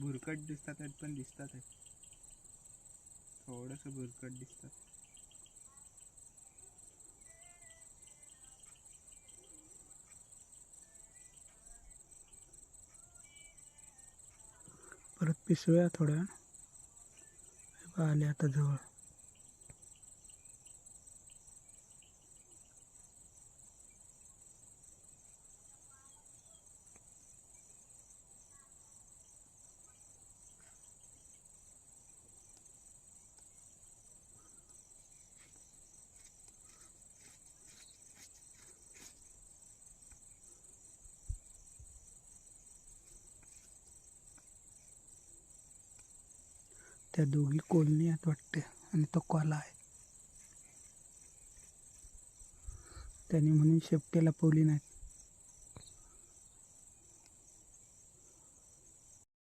भुरकट दिसतात आहेत पण दिसतात आहेत. थोडस भुरकट दिसतात. परत पिसूया थोड्या. आले आता जवळ. त्या दोघी कोलनी आहेत वाटते. आणि तो कोला आहे. त्याने म्हणून शेपटीला पोली नाहीत.